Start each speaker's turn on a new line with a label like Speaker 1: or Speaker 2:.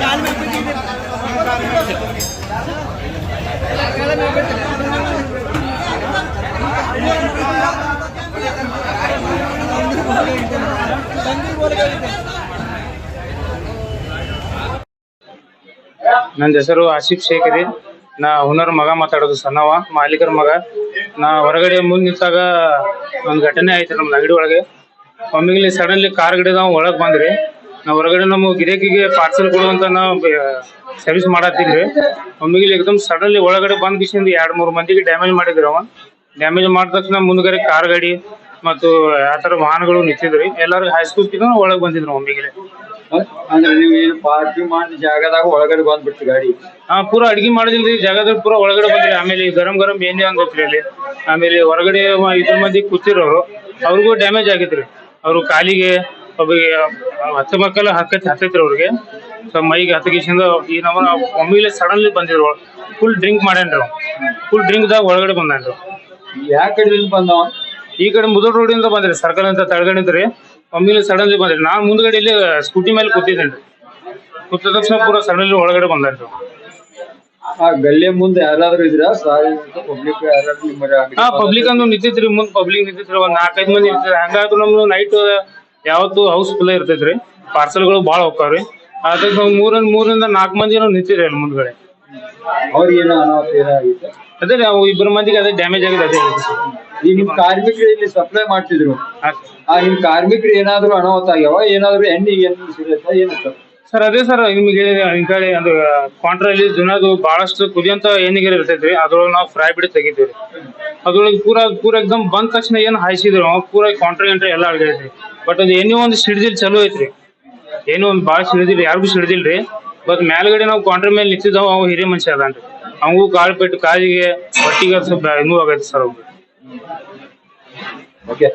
Speaker 1: गाड़ी ನನ್ನ ಹೆಸರು ಆಶಿಫ್ ಶೇಖ್ ರೀ. ನಾ ಹುನರ್ ಮಗ ಮಾತಾಡೋದು ಸಣ್ಣವ, ಮಾಲೀಕರ ಮಗ. ನಾ ಹೊರಗಡೆ ಮುಂದೆ ನಿಂತಾಗ ಒಂದು ಘಟನೆ ಆಯ್ತು ನಮ್ಮ ಅಂಗಡಿ ಒಳಗೆ. ಒಮ್ಮಿಗೆ ಸಡನ್ಲಿ ಕಾರ್ ಗಿಡದ ಒಳಗ್ ಬಂದ್ರಿ. ನಾವು ಹೊರಗಡೆ ನಮ್ಮ ಗಿರಾಕಿಗೆ ಪಾರ್ಸಲ್ ಕೊಡುವಂತ ನಾವು ಸರ್ವಿಸ್ ಮಾಡತ್ತಿದ್ರಿ ಒಮ್ಮಿಗೆ ಏಕದಮ್ ಸಡನ್ಲಿ ಒಳಗಡೆ ಬಂದ್ ಬಿಸಿಂದ ಎರಡು ಮೂರು ಮಂದಿಗೆ ಡ್ಯಾಮೇಜ್ ಮಾಡಿದ್ರು ಡ್ಯಾಮೇಜ್ ಮಾಡಿದ ತಕ್ಷಣ ಮುಂದ್ಗಡೆ ಕಾರ್ ಗಾಡಿ ಮತ್ತು ಆ ತರ ವಾಹನಗಳು ನಿಂತಿದ್ರಿ. ಎಲ್ಲರೂ ಹೈಸ್ಕೂಲ್ ಒಳಗ್ ಬಂದಿದ್ರು ಒಮ್ಮಿಗೆ.
Speaker 2: ಅಂದ್ರೆ ನೀವು ಏನು ಪಾರ್ಕಿಂಗ್ ಮಾಡಿದ ಜಾಗದಾಗ ಒಳಗಡೆ ಬಂದ್ಬಿಡ್ತು ಗಾಡಿ?
Speaker 1: ಹಾ ಪೂರಾ ಅಡಿಗೆ ಮಾಡೋದಿಲ್ರಿ ಜಾಗದಾಗ ಪೂರಾ ಒಳಗಡೆ ಬಂದ್ರಿ. ಆಮೇಲೆ ಗರಂ ಗರಂ ಏನೇ ಗೊತ್ತಿರಿ ಅಲ್ಲಿ. ಆಮೇಲೆ ಹೊರಗಡೆ ಇದ್ರ ಮಂದಿ ಕೂತಿರೋರು ಅವ್ರಿಗೂ ಡ್ಯಾಮೇಜ್ ಆಗಿದ್ರಿ ಅವ್ರು ಕಾಲಿಗೆ ಒಬ್ಬಗೆ ಹತ್ತು ಮಕ್ಕಳ ಹಕ್ಕತ್ ಹತ್ತೈತ್ರಿ ಅವ್ರಿಗೆ. ಸೊ ಮೈಗೆ ಹತ್ತಗಿಸಿಂದ ಈ ನಮ್ಮ ಒಮ್ಮೆಲೆ ಸಡನ್ಲಿ ಬಂದಿದ್ರು. ಫುಲ್ ಡ್ರಿಂಕ್ ಮಾಡ್ಯಾನ್ರಿ ಫುಲ್ ಡ್ರಿಂಕ್ ದಾಗ ಒಳಗಡೆ ಬಂದಾನ್ರಿ
Speaker 2: ಯಾವ ಕಡೆಯಿಂದ ಬಂದವ?
Speaker 1: ಈ ಕಡೆ ಮುದೋಡ್ ರೋಡಿಂದ ಬಂದ್ರಿ ಸರ್ಕಲ್ ಅಂತ ತಳಗಡೆ ಮಮ್ಮಿಲಿ ಸಡನ್ಲಿ ಬಂದ್ರಿ. ನಾನ್ ಮುಂದ್ಗಡೆ ಇಲ್ಲಿ ಸ್ಕೂಟಿ ಮೇಲೆ ಕೂತಿದ್ದೇನೆ. ಕೂತ ತಕ್ಷಣ ಪೂರಾ ಸಡನ್ಲಿ ಒಳಗಡೆ ಬಂದಾನ್ರಿ
Speaker 2: ಆ ಗಲ್ಲಿ ಮುಂದೆ ಯಾರಾದ್ರೂ ಇದ್ರ ಪಬ್ಲಿಕ್ ಯಾರಾದ್ರೂ ಅಂಗಡಿ
Speaker 1: ಹಾ ಪಬ್ಲಿಕ್ ನಿಂತಿತ್ರಿ ಮುಂದ್ ಪಬ್ಲಿಕ್ ನಿಂತಿತ್ರಿ ಒಂದ್ ನಾಲ್ಕೈದ್ ಮಂದಿ ಇರ್ತಾರೆ. ಹಂಗಾದ್ರು ನಮ್ದು ನೈಟ್ ಯಾವತ್ತು ಹೌಸ್ ಫುಲ್ ಇರ್ತೈತ್ರಿ. ಪಾರ್ಸಲ್ಗಳು ಭಾಳ ಹೋಗ್ತಾವ್ರಿ ಅದಕ್ಕೆ ನಾವು ಮೂರಿಂದ ಮೂರಿಂದ ನಾಲ್ಕು ಮಂದಿ ನಿಂತಿದ್ರಿ ಅಲ್ಲಿ ಮುಂದ್ಗಡೆ.
Speaker 2: ಅವ್ರಿಗೆ ಏನೋ ಅನಾಹುತ ಏನಾಗಿತ್ತು
Speaker 1: ಅದೇ ರೀ ಅವು ಇಬ್ಬರು ಮಂದಿಗೆ ಅದೇ ಡ್ಯಾಮೇಜ್ ಆಗಿದೆ ಅದೇ
Speaker 2: ಈ ನಿಮ್ ಕಾರ್ಮಿಕರು ಇಲ್ಲಿ ಸಪ್ಲೈ ಮಾಡ್ತಿದ್ರು. ಆ ನಿಮ್ ಕಾರ್ಮಿಕರು ಏನಾದ್ರು ಅನಾಹುತ ಆಗ್ಯಾವ? ಏನಾದ್ರು ಹೆಣ್ಣಿಗೆ ಏನು ಸಿಗುತ್ತಾ? ಏನಂತ
Speaker 1: ಸರ್. ಅದೇ ಸರ್ ನಿಮ್ಗೆ ಈ ಕಡೆ ಅದು ಕಾಂಟ್ರಲ್ಲಿ ದಿನದು ಬಹಳಷ್ಟು ಕುದಿಯಂತ ಏನಿಗೆ ಇರ್ತೈತ್ರಿ ಅದ್ರೊಳಗೆ ನಾವು ಫ್ರೈ ಬಿಡಿ ತೆಗಿತೀವಿ ಅದ್ರೊಳಗೆ ಪೂರ ಪೂರ ಎಕ್ದಮ್ ಬಂದ ತಕ್ಷಣ ಏನು ಹಾಯಿಸಿದ್ರು ಪೂರ ಕಾಂಟ್ರ ಗಂಟ್ರ ಎಲ್ಲ ಅಡ್ಗೈತ್ರಿ ಬಟ್ ಅದು ಏನೋ ಒಂದು ಸಿಡಿದಿಲ್ಲ ಚಲೋ ಐತ್ರಿ. ಏನೋ ಒಂದು ಭಾಳ ಸಿಡಿದಿಲ್ಲ ಯಾರಿಗೂ ಸಿಡಿದಿಲ್ರಿ. ಬಟ್ ಮೇಲ್ಗಡೆ ನಾವು ಕಾಂಟ್ರ ಮೇಲೆ ನಿಂತಿದ್ದಾವ ಅವು ಹಿರಿಯ ಮನುಷ್ಯ ಅದಾನ್ರಿ. ಅವು ಕಾಳು ಪೆಟ್ಟು ಕಾಲಿಗೆ ಹೊಟ್ಟಿಗೆ ಸ್ವಲ್ಪ ಇನ್ನೂ ಆಗೈತೆ ಸರ್ ಅವು.
Speaker 2: Okay